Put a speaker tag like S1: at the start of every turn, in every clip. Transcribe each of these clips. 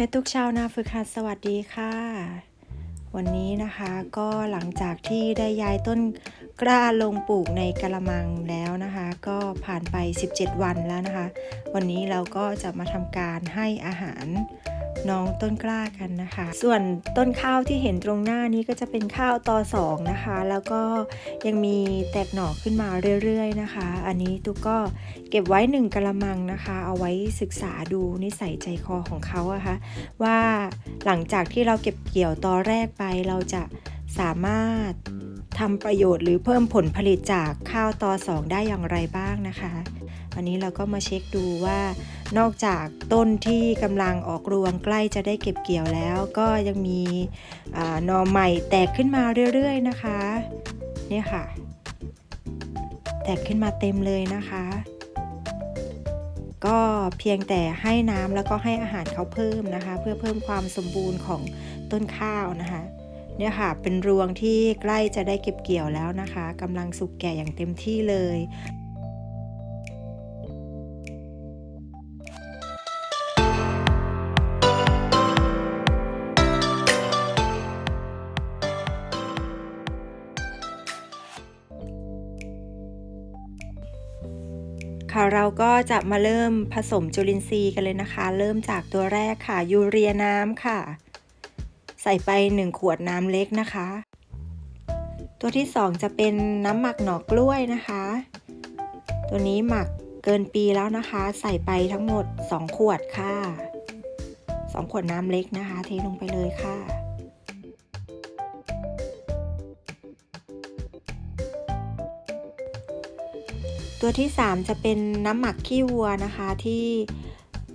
S1: แม่ตุกชาวนาฝึกหัดสวัสดีค่ะ วันนี้นะคะก็หลังจากที่ได้ย้ายต้นกล้าลงปลูกในกระมังแล้วนะคะ ก็ผ่านไป 17 วันแล้วนะคะ วันนี้เราก็จะมาทำการให้อาหาร น้องต้นกล้ากันนะคะ ส่วนต้นข้าวที่เห็นตรงหน้านี้ก็จะเป็นข้าวตอสองนะคะ แล้วก็ยังมีแตกหน่อขึ้นมาเรื่อยๆนะคะ อันนี้ตุกก็เก็บไว้หนึ่งกระมังนะคะ เอาไว้ศึกษาดูนิสัยใจคอของเขาอะคะว่าหลังจากที่เราเก็บเกี่ยวตอแรกไปเราจะ สามารถทำประโยชน์หรือเพิ่มผลผลิตจากข้าวตอสองได้อย่างไรบ้างนะคะวันนี้เราก็มาเช็คดูว่านอกจากต้นที่กำลังออกรวงใกล้จะได้เก็บเกี่ยวแล้ว ก็ยังมีอาหน่อใหม่แตกขึ้นมาเรื่อยๆนะคะเนี่ยค่ะ แตกขึ้นมาเต็มเลยนะคะ ก็เพียงแต่ให้น้ำแล้วก็ให้อาหารเขาเพิ่มนะคะ เพื่อเพิ่มความสมบูรณ์ของต้นข้าวนะคะ เนี่ยค่ะเป็นรวงที่ใกล้จะได้เก็บเกี่ยวแล้วนะคะกำลังสุกแก่อย่างเต็มที่เลยค่ะเราก็จะมาเริ่มผสมจุลินทรีย์กันเลยนะคะ เริ่มจากตัวแรกค่ะ ยูเรียน้ำค่ะ ส่ไป 1 ขวดน้ำเล็กนะคะ ตัวที่ 2 จะเป็นน้ำหมักหน่อกล้วยนะคะ ตัวนี้หมักเกินปีแล้วนะคะ ใส่ไปทั้งหมด 2 ขวดค่ะ 2 ขวดน้ำเล็กนะคะ เทลงไปเลยค่ะตัวที่ 3 จะเป็นน้ำหมักขี้วัวนะคะที่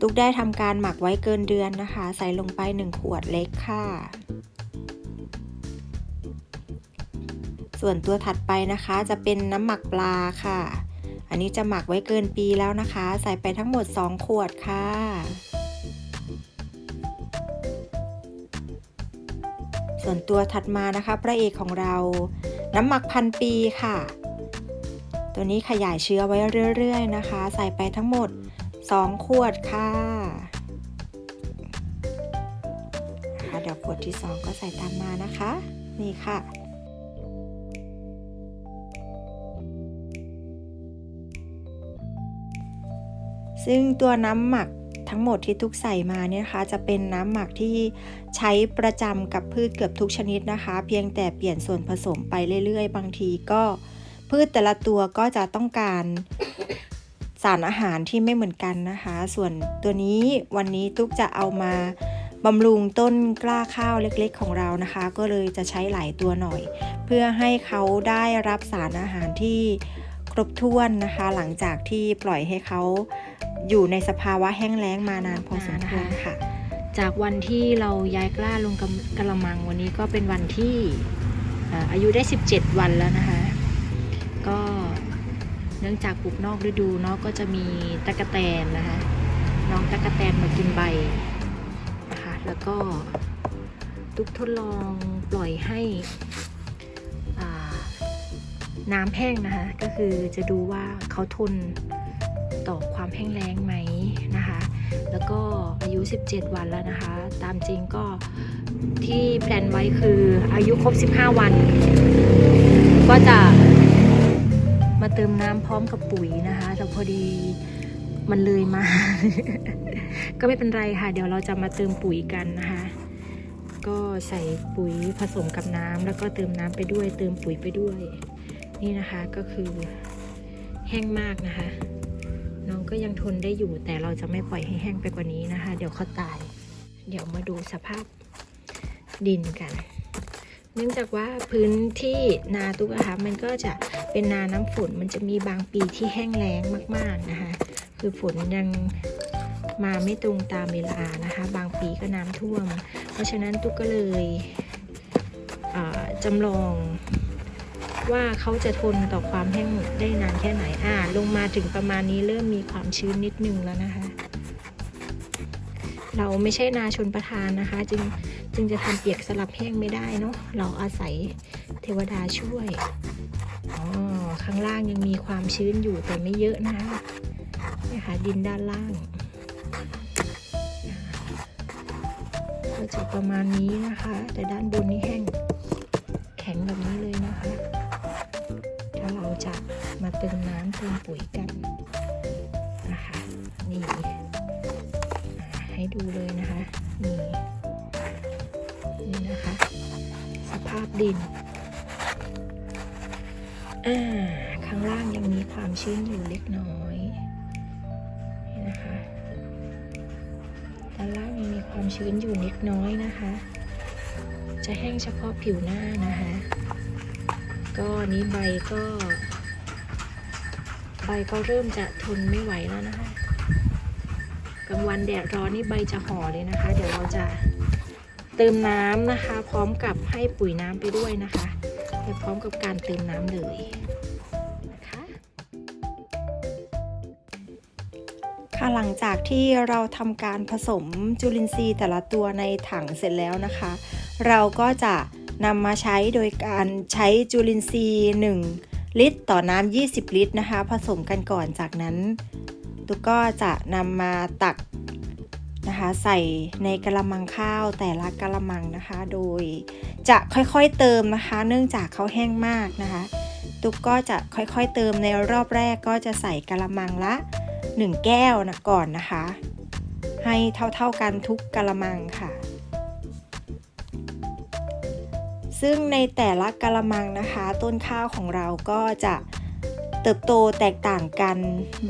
S1: ตุกได้ทำการหมักไว้เกินเดือนนะคะ ใส่ลงไป 1 ขวดเล็กค่ะ ส่วนตัวถัดไปนะคะจะเป็นน้ำหมักปลาค่ะ อันนี้จะหมักไว้เกินปีแล้วนะคะ ใส่ไปทั้งหมด 2 ขวดค่ะส่วนตัวถัดมานะคะพระเอกของเรา น้ำหมักพันปีค่ะ ตัวนี้ขยายเชื้อไว้เรื่อยๆนะคะ ใส่ไปทั้งหมด 2 ขวดค่ะะคะเดี๋ยวขวดที่ 2 ก็ใส่ตามมานะคะ นี่ค่ะ ซึ่งตัวน้ำหมักทั้งหมดที่ทุกใส่มาเนี่ยนะคะ จะเป็นน้ำหมักที่ใช้ประจำกับพืชเกือบทุกชนิดนะคะ เพียงแต่เปลี่ยนส่วนผสมไปเรื่อยๆ บางทีก็พืชแต่ละตัวก็จะต้องการสารอาหารที่ไม่เหมือนกันนะคะ ส่วนตัวนี้วันนี้ตุ๊กจะเอามาบำรุงต้นกล้าข้าวเล็กๆ ของเรานะคะ ก็เลยจะใช้หลายตัวหน่อย เพื่อให้เขาได้รับสารอาหารที่ ครบถ้วนนะคะ หลังจากที่ปล่อยให้เขาอยู่ในสภาวะแห้งแล้งมานานพอสมควรค่ะ
S2: จากวันที่เราย้ายกล้าลงกำกระมังวันนี้ก็เป็นวันที่อายุได้ 17 วันแล้วนะคะ ก็เนื่องจากปลูกนอกฤดูเนาะก็จะมีตะกะแตนนะคะน้องตะกะแตนมากินใบนะคะแล้วก็ตุกทดลองปล่อยให้ น้ำแห้งนะคะ ก็คือจะดูว่าเขาทนต่อความแห้งแล้งไหมนะคะ แล้วก็อายุ 17 วันแล้วนะคะ ตามจริงก็ที่แพลนไว้คืออายุครบ 15 วัน ก็จะมาเติมน้ำพร้อมกับปุ๋ยนะคะ แต่พอดีมันเลยมา ก็ไม่เป็นไรค่ะ เดี๋ยวเราจะมาเติมปุ๋ยกันนะคะ ก็ใส่ปุ๋ยผสมกับน้ำแล้วก็เติมน้ำไปด้วย เติมปุ๋ยไปด้วย นี่นะคะก็คือแห้งมากนะคะ น้องก็ยังทนได้อยู่แต่เราจะไม่ปล่อยให้แห้งไปกว่านี้นะคะ เดี๋ยวเขาตาย เดี๋ยวมาดูสภาพดินกัน เนื่องจากว่าพื้นที่นาตุกะคะมันก็จะเป็นนาน้ำฝนมันจะมีบางปีที่แห้งแล้งมากๆนะคะ คือฝนยังมาไม่ตรงตามเวลานะคะ บางปีก็น้ำท่วม เพราะฉะนั้นตุกก็เลยจำลอง ว่าเขาจะทนต่อความแห้งได้นานแค่ไหนอ่าลงมาถึงประมาณนี้เริ่มมีความชื้นนิดนึงแล้วนะคะ เราไม่ใช่นาชนประทานนะคะ จึงจึงจะทำเปียกสลับแห้งไม่ได้เนาะเราอาศัยเทวดาช่วยอ๋อข้างล่างยังมีความชื้นอยู่แต่ไม่เยอะนะคะนี่ค่ะดินด้านล่างก็จะประมาณนี้นะคะ แต่ด้านบนนี่แห้งแข็งแบบนี้เลยนะคะ ถ้าเราจะมาเติมน้ำเติมปุ๋ยกันนะคะนี่ให้ดูเลยนะคะนี่นี่นะคะ สภาพดินอ่าข้างล่างยังมีความชื้นอยู่เล็กน้อยนี่นะคะด้านล่างยังมีความชื้นอยู่เล็กน้อยนะคะ จะแห้งเฉพาะผิวหน้านะคะ ก็นี้ใบก็ ใบก็เริ่มจะทนไม่ไหวแล้วนะคะกลางวันแดดร้อนนี่ใบจะห่อเลยนะคะ เดี๋ยวเราจะเติมน้ำนะคะ พร้อมกับให้ปุ๋ยน้ำไปด้วยนะคะไปพร้อมกับการเติมน้ำเลยค่ะ
S1: หลังจากที่เราทำการผสมจุลินทรีย์แต่ละตัวในถังเสร็จแล้วนะคะ เราก็จะ นำมาใช้โดยการใช้จุลินทรีย์ 1 ลิตร ต่อน้ำ20 ลิตรนะคะ ผสมกันก่อนจากนั้น ตุกก็จะนำมาตักนะคะใส่ในกระมังข้าวแต่ละกระมังนะคะ โดยจะค่อยๆเติมนะคะ เนื่องจากเขาแห้งมากนะคะ ตุกก็จะค่อยๆเติมในรอบแรกก็จะใส่กระมังละ 1 แก้วนะก่อนนะคะ ให้เท่าๆกันทุกกระมังค่ะ ซึ่งในแต่ละกระมังนะคะ ต้นข้าวของเราก็จะเติบโตแตกต่างกัน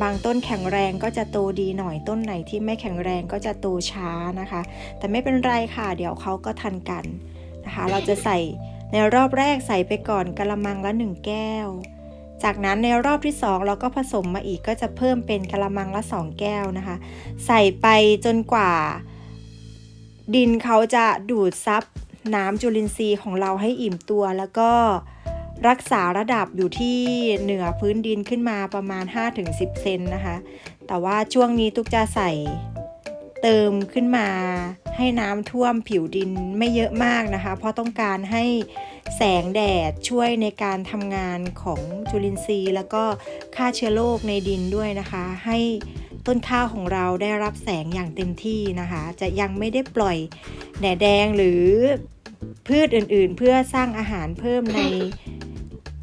S1: บางต้นแข็งแรงก็จะโตดีหน่อย ต้นไหนที่ไม่แข็งแรงก็จะโตช้านะคะ แต่ไม่เป็นไรค่ะ เดี๋ยวเขาก็ทันกันนะคะ เราจะใส่ในรอบแรกใส่ไปก่อนกระมังละ 1 แก้ว จากนั้นในรอบที่ 2 เราก็ผสมมาอีกก็จะเพิ่มเป็นกระมังละ 2 แก้วนะคะ ใส่ไปจนกว่า ดินเขาจะดูดซับ น้ำจุลินทรีย์ของเราให้อิ่มตัวแล้วก็รักษาระดับอยู่ที่เหนือพื้นดินขึ้นมาประมาณ 5-10 เซนนะคะ แต่ว่าช่วงนี้ตุกจะใส่เติมขึ้นมาให้น้ำท่วมผิวดินไม่เยอะมากนะคะ เพราะต้องการให้แสงแดดช่วยในการทำงานของจุลินทรีย์ แล้วก็ฆ่าเชื้อโรคในดินด้วยนะคะ ให้ต้นข้าวของเราได้รับแสงอย่างเต็มที่นะคะ จะยังไม่ได้ปล่อยแหนแดงหรือ พืชอื่นๆ เพื่อสร้างอาหารเพิ่มใน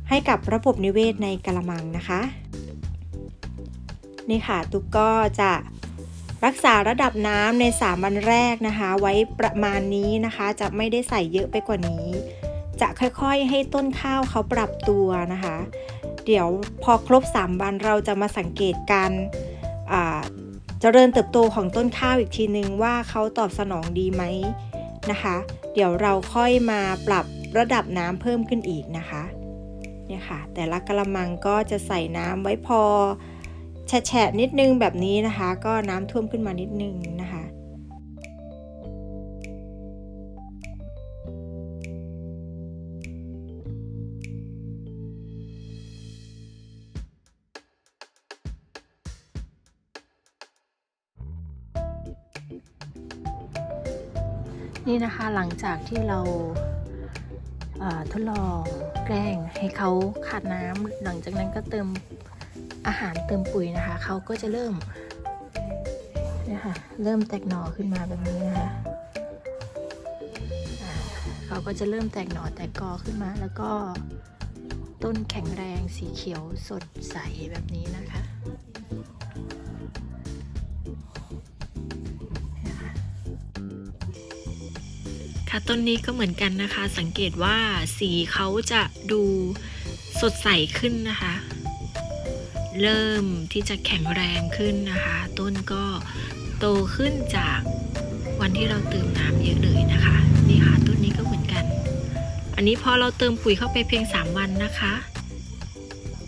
S1: ให้กับระบบนิเวศในกระมังนะคะ นี่ค่ะตุ๊กก็จะรักษาระดับน้ำใน 3 วันแรกนะคะ ไว้ประมาณนี้นะคะ จะไม่ได้ใส่เยอะไปกว่านี้ จะค่อยๆให้ต้นข้าวเขาปรับตัวนะคะ เดี๋ยวพอครบ 3 วันเราจะมาสังเกตการอ่าเจริญเติบโตของต้นข้าวอีกทีนึงว่าเขาตอบสนองดีไหม นะคะ เดี๋ยวเราค่อยมาปรับระดับน้ำเพิ่มขึ้นอีกนะคะเนี่ยค่ะ แต่ละกระมังก็จะใส่น้ำไว้พอแฉะนิดนึงแบบนี้นะคะ ก็น้ำท่วมขึ้นมานิดนึงนะคะ
S2: นี่นะคะหลังจากที่เราทดลองแกล้งให้เขาขาดน้ำหลังจากนั้นก็เติมอาหารเติมปุ๋ยนะคะเขาก็จะเริ่มเนี่ยค่ะเริ่มแตกหน่อขึ้นมาแบบนี้นะคะเขาก็จะเริ่มแตกหน่อแตกกอขึ้นมา แล้วก็ต้นแข็งแรงสีเขียวสดใสแบบนี้นะคะ ต้นนี้ก็เหมือนกันนะคะ สังเกตว่าสีเขาจะดูสดใสขึ้นนะคะ เริ่มที่จะแข็งแรงขึ้นนะคะ ต้นก็โตขึ้นจากวันที่เราเติมน้ำเยอะเลยนะคะ นี่ค่ะต้นนี้ก็เหมือนกัน อันนี้พอเราเติมปุ๋ยเข้าไปเพียง 3 วันนะคะ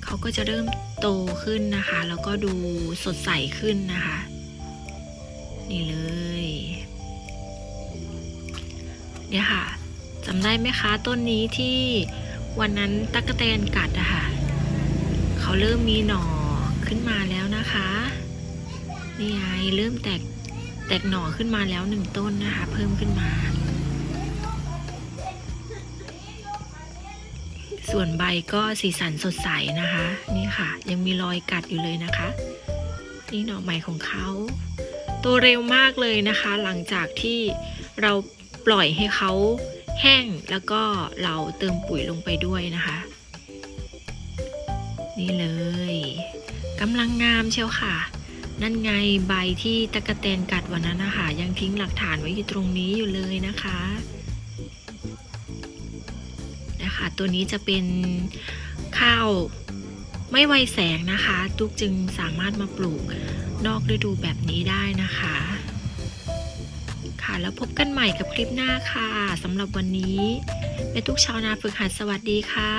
S2: เขาก็จะเริ่มโตขึ้นนะคะ แล้วก็ดูสดใสขึ้นนะคะ นี่เลย เนี่ยค่ะจำได้ไหมคะต้นนี้ที่วันนั้นตั๊กแตนกัดอะค่ะเขาเริ่มมีหน่อขึ้นมาแล้วนะคะนี่ไงเริ่มแตกแตกหน่อขึ้นมาแล้วหนึ่งต้นนะคะ เพิ่มขึ้นมา ส่วนใบก็สีสันสดใสนะคะ นี่ค่ะ ยังมีรอยกัดอยู่เลยนะคะ นี่หน่อใหม่ของเขาโตเร็วมากเลยนะคะ หลังจากที่เรา ปล่อยให้เขาแห้งแล้วก็เราเติมปุ๋ยลงไปด้วยนะคะ นี่เลยกำลังงามเชียวค่ะ นั่นไงใบที่ตะกะแตนกัดวันนั้นนะคะยังทิ้งหลักฐานไว้อยู่ตรงนี้อยู่เลยนะคะนะคะตัวนี้จะเป็นข้าวไม่ไวแสงนะคะตุกจึงสามารถมาปลูกนอกฤดูแบบนี้ได้นะคะ ค่ะ แล้วพบกันใหม่กับคลิปหน้าค่ะสำหรับวันนี้แม่ตุกชาวนาฝึกหัดสวัสดีค่ะ